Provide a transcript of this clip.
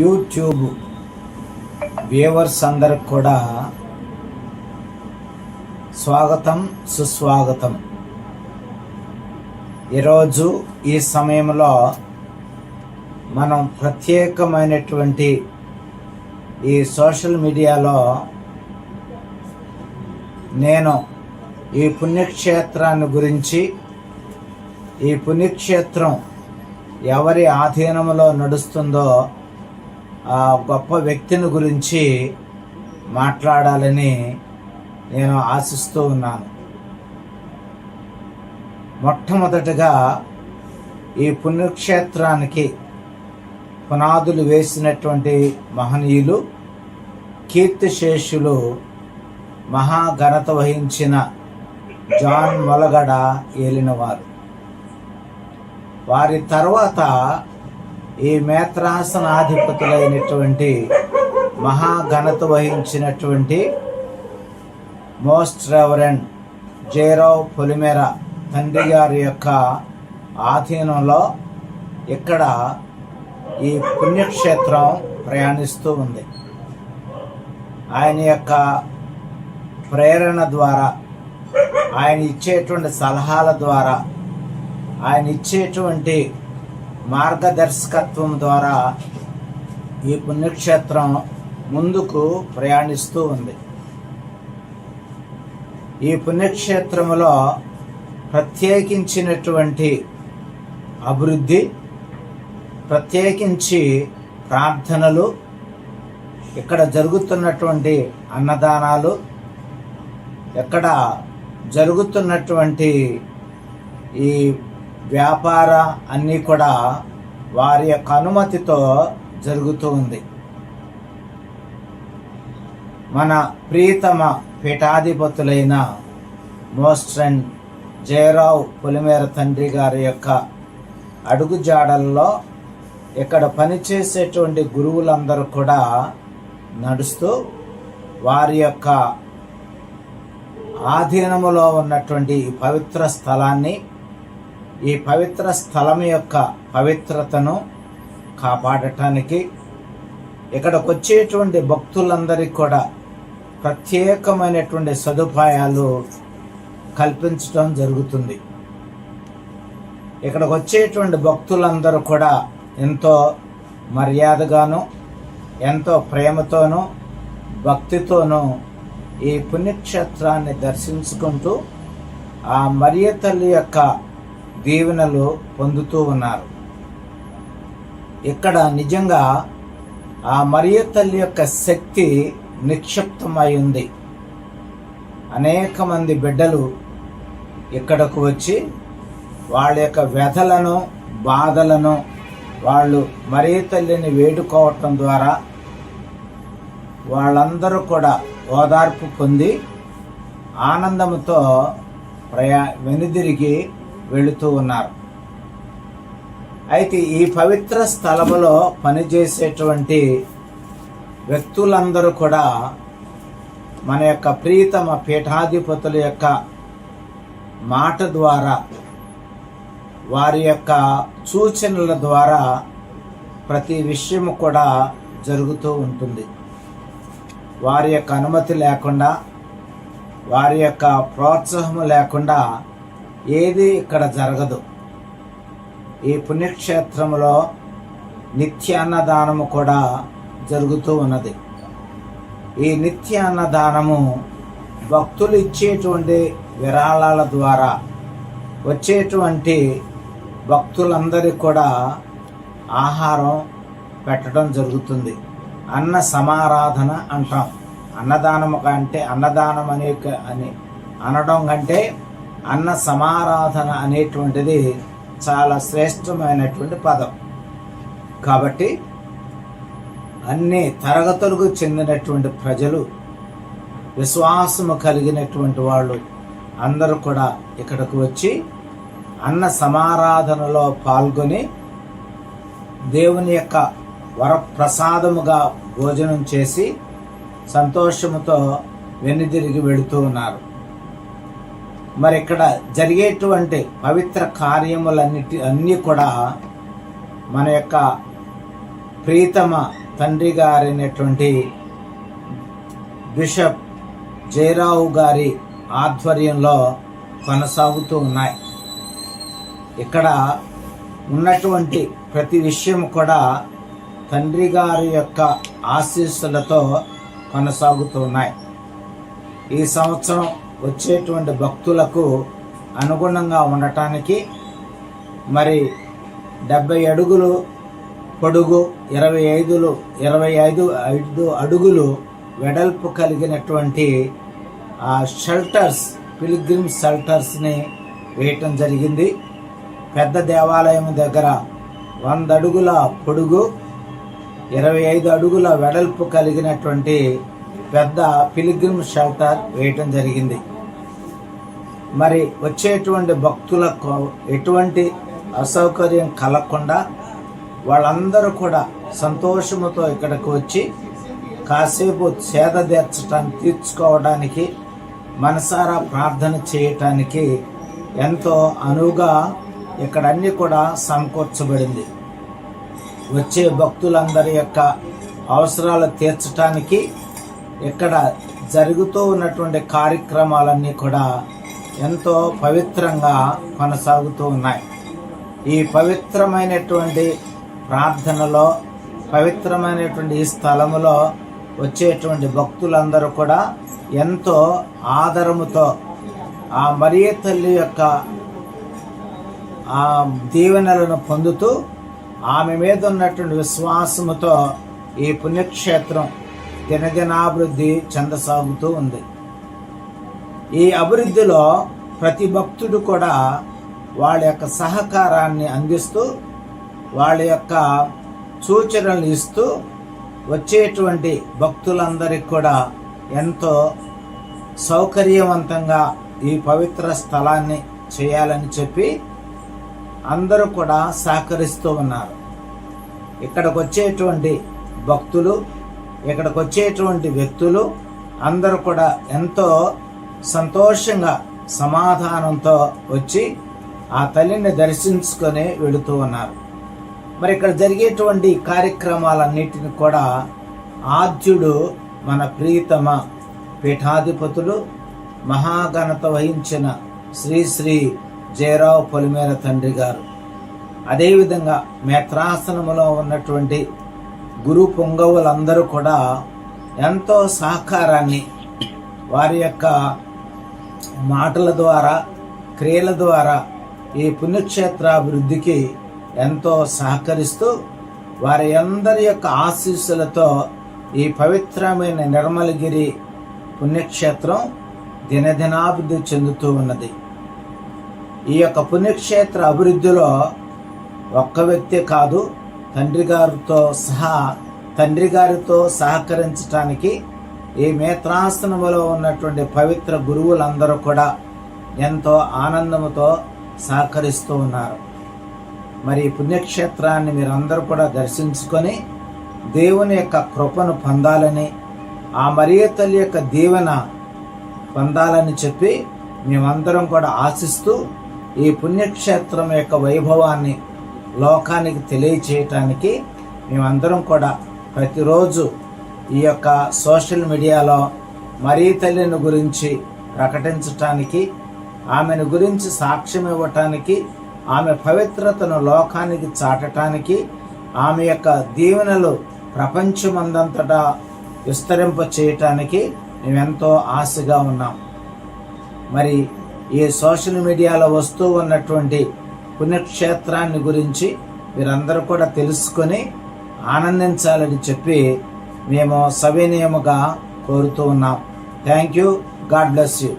YouTube viewers అందరికి కూడా స్వాగతం సుస్వాగతం. ఈరోజు ఈ సమయంలో మనం ప్రత్యేకమైనటువంటి ఈ సోషల్ మీడియాలో నేను ఈ పుణ్యక్షేత్రాన్ని గురించి ఈ పుణ్యక్షేత్రం ఎవరి ఆధీనంలో నడుస్తుందో గొప్ప వ్యక్తిని గురించి మాట్లాడాలని నేను ఆశిస్తూ ఉన్నాను. మొట్టమొదటగా ఈ పుణ్యక్షేత్రానికి పునాదులు వేసినటువంటి మహనీయులు కీర్తిశేషులు మహాఘనత వహించిన జాన్ మొలగడ ఏలినవారు. వారి తర్వాత ఈ మేత్రాసనాధిపతులైనటువంటి మహాఘనత వహించినటువంటి మోస్ట్ రెవరెండ్ జయరావ్ పొలిమేర తండ్రి గారి యొక్క ఆధీనంలో ఇక్కడ ఈ పుణ్యక్షేత్రం ప్రయాణిస్తూ ఉంది. ఆయన యొక్క ప్రేరణ ద్వారా ఆయన ఇచ్చేటువంటి సలహాల ద్వారా ఆయన ఇచ్చేటువంటి మార్గదర్శకత్వం ద్వారా ఈ పుణ్యక్షేత్రం ముందుకు ప్రయాణిస్తూ ఉంది. ఈ పుణ్యక్షేత్రములో ప్రత్యేకించినటువంటి అభివృద్ధి ప్రత్యేకించి ప్రార్థనలు ఇక్కడ జరుగుతున్నటువంటి అన్నదానాలు ఇక్కడ జరుగుతున్నటువంటి ఈ వ్యాపార అన్నీ కూడా వారి యొక్క అనుమతితో జరుగుతూ ఉంది. మన ప్రియతమ పీఠాధిపతులైన మోస్ట్రన్ జయరావు పొలిమేర తండ్రి గారి యొక్క అడుగుజాడల్లో ఇక్కడ పనిచేసేటువంటి గురువులందరూ కూడా నడుస్తూ వారి యొక్క ఆధీనములో ఉన్నటువంటి పవిత్ర స్థలాన్ని ఈ పవిత్ర స్థలం యొక్క పవిత్రతను కాపాడటానికి ఇక్కడికి వచ్చేటువంటి భక్తులందరికీ కూడా ప్రత్యేకమైనటువంటి సదుపాయాలు కల్పించడం జరుగుతుంది. ఇక్కడికి వచ్చేటువంటి భక్తులందరూ కూడా ఎంతో మర్యాదగాను ఎంతో ప్రేమతోనూ భక్తితోనూ ఈ పుణ్యక్షేత్రాన్ని దర్శించుకుంటూ ఆ మరియ తల్లి యొక్క దీవెనలు పొందుతూ ఉన్నారు. ఇక్కడ నిజంగా ఆ మరియ తల్లి యొక్క శక్తి నిక్షిప్తమై ఉంది. అనేక మంది బిడ్డలు ఇక్కడకు వచ్చి వాళ్ళ యొక్క వ్యధలను బాధలను వాళ్ళు మరీ తల్లిని వేడుకోవటం ద్వారా వాళ్ళందరూ కూడా ఓదార్పు పొంది ఆనందంతో ప్రయా వెనుదిరిగి వెళుతూ ఉన్నారు. అయితే ఈ పవిత్ర స్థలములో పనిచేసేటువంటి వ్యక్తులందరూ కూడా మన యొక్క ప్రీతమ పీఠాధిపతుల యొక్క మాట ద్వారా వారి యొక్క సూచనల ద్వారా ప్రతి విషయము కూడా జరుగుతూ ఉంటుంది. వారి యొక్క అనుమతి లేకుండా వారి యొక్క ప్రోత్సాహం లేకుండా ఏది ఇక్కడ జరగదు. ఈ పుణ్యక్షేత్రంలో నిత్యాన్నదానము కూడా జరుగుతూ ఉన్నది. ఈ నిత్యాన్నదానము భక్తులు ఇచ్చేటువంటి విరాళాల ద్వారా వచ్చేటువంటి భక్తులందరికీ కూడా ఆహారం పెట్టడం జరుగుతుంది. అన్న సమారాధన అంటాం. అన్నదానం కంటే అన్నదానం అనే అని అనడం కంటే అన్న సమారాధన అనేటువంటిది చాలా శ్రేష్టమైనటువంటి పదం. కాబట్టి అన్ని తరగతులకు చెందినటువంటి ప్రజలు విశ్వాసము కలిగినటువంటి వాళ్ళు అందరూ కూడా ఇక్కడికి వచ్చి అన్న సమారాధనలో పాల్గొని దేవుని యొక్క వరప్రసాదముగా భోజనం చేసి సంతోషముతో వెనుదిరిగి వెళుతూ ఉన్నారు. మరి ఇక్కడ జరిగేటువంటి పవిత్ర కార్యములన్నిటి అన్నీ కూడా మన యొక్క ప్రీతమ తండ్రి గారైనటువంటి బిషప్ జయరావు గారి ఆధ్వర్యంలో కొనసాగుతూ ఉన్నాయి. ఇక్కడ ఉన్నటువంటి ప్రతి విషయం కూడా తండ్రి గారి యొక్క ఆశీస్సులతో కొనసాగుతూ ఉన్నాయి. ఈ సంవత్సరం వచ్చేటువంటి భక్తులకు అనుగుణంగా ఉండటానికి మరి డెబ్బై అడుగులు పొడుగు ఇరవై ఐదులు ఇరవై ఐదు ఐదు అడుగులు వెడల్పు కలిగినటువంటి ఆ షెల్టర్స్ పిలిగ్రిమ్ షెల్టర్స్ని వేయటం జరిగింది. పెద్ద దేవాలయం దగ్గర వంద అడుగుల పొడుగు ఇరవై ఐదు అడుగుల వెడల్పు కలిగినటువంటి పెద్ద పిలిగ్రిమ్ షెల్టర్ వేయటం జరిగింది. మరి వచ్చేటువంటి భక్తులకు ఎటువంటి అసౌకర్యం కలగకుండా వాళ్ళందరూ కూడా సంతోషముతో ఇక్కడికి వచ్చి కాసేపు సేద తీర్చడానికి తీర్చుకోవడానికి మనసారా ప్రార్థన చేయటానికి ఎంతో అనువుగా ఇక్కడ అన్నీ కూడా సమకూర్చబడింది. వచ్చే భక్తులందరి యొక్క అవసరాలు తీర్చడానికి ఇక్కడ జరుగుతూ ఉన్నటువంటి కార్యక్రమాలన్నీ కూడా ఎంతో పవిత్రంగా కొనసాగుతూ ఉన్నాయి. ఈ పవిత్రమైనటువంటి ప్రార్థనలో పవిత్రమైనటువంటి ఈ స్థలములో వచ్చేటువంటి భక్తులందరూ కూడా ఎంతో ఆదరముతో ఆ మరియ తల్లి యొక్క ఆ దీవెనలను పొందుతూ ఆమె మీద ఉన్నటువంటి విశ్వాసముతో ఈ పుణ్యక్షేత్రం దినదినాభివృద్ధి చెందసాగుతూ ఉంది. ఈ అభివృద్ధిలో ప్రతి భక్తుడు కూడా వాళ్ళ యొక్క సహకారాన్ని అందిస్తూ వాళ్ళ యొక్క సూచనలు ఇస్తూ వచ్చేటువంటి భక్తులందరికీ కూడా ఎంతో సౌకర్యవంతంగా ఈ పవిత్ర స్థలాన్ని చేయాలని చెప్పి అందరూ కూడా సహకరిస్తూ ఉన్నారు. ఇక్కడికి వచ్చేటువంటి భక్తులు ఇక్కడికి వచ్చేటువంటి వ్యక్తులు అందరూ కూడా ఎంతో సంతోషంగా సమాధానంతో వచ్చి ఆ తల్లిని దర్శించుకొని వెళుతూ ఉన్నారు. మరి ఇక్కడ జరిగేటువంటి కార్యక్రమాలన్నిటిని కూడా ఆద్యుడు మన ప్రియతమ పీఠాధిపతులు మహాఘనత వహించిన శ్రీ శ్రీ జయరావు పొలిమేర తండ్రి గారు. అదేవిధంగా మేత్రాసనములో ఉన్నటువంటి గురు పొంగవులందరూ కూడా ఎంతో సహకారాన్ని వారి యొక్క మాటల ద్వారా క్రియల ద్వారా ఈ పుణ్యక్షేత్ర అభివృద్ధికి ఎంతో సహకరిస్తూ వారి అందరి యొక్క ఆశీస్సులతో ఈ పవిత్రమైన నిర్మలగిరి పుణ్యక్షేత్రం దినదినాభివృద్ధి చెందుతూ ఉన్నది. ఈ యొక్క పుణ్యక్షేత్ర అభివృద్ధిలో ఒక్క వ్యక్తి కాదు తండ్రి గారితో సహా తండ్రి గారితో సహకరించటానికి ఈ మేత్రాసనములో ఉన్నటువంటి పవిత్ర గురువులందరూ కూడా ఎంతో ఆనందముతో సహకరిస్తూ ఉన్నారు. మరి పుణ్యక్షేత్రాన్ని మీరందరూ కూడా దర్శించుకొని దేవుని యొక్క కృపను పొందాలని ఆ మరియ తల్లి యొక్క దీవెన పొందాలని చెప్పి మేమందరం కూడా ఆశిస్తూ ఈ పుణ్యక్షేత్రం యొక్క వైభవాన్ని లోకానికి తెలియచేయటానికి మేమందరం కూడా ప్రతిరోజు ఈ యొక్క సోషల్ మీడియాలో మరీ తల్లిని గురించి ప్రకటించటానికి ఆమెను గురించి సాక్ష్యం ఇవ్వటానికి ఆమె పవిత్రతను లోకానికి చాటటానికి ఆమె యొక్క దీవెనలు ప్రపంచమందంతటా విస్తరింప చేయటానికి మేమెంతో ఆశగా ఉన్నాం. మరి ఈ సోషల్ మీడియాలో వస్తూ ఉన్నటువంటి పుణ్యక్షేత్రాన్ని గురించి మీరందరూ కూడా తెలుసుకొని ఆనందించాలని చెప్పి మేము సవినయముగా కోరుతూ ఉన్నాం. Thank you god bless you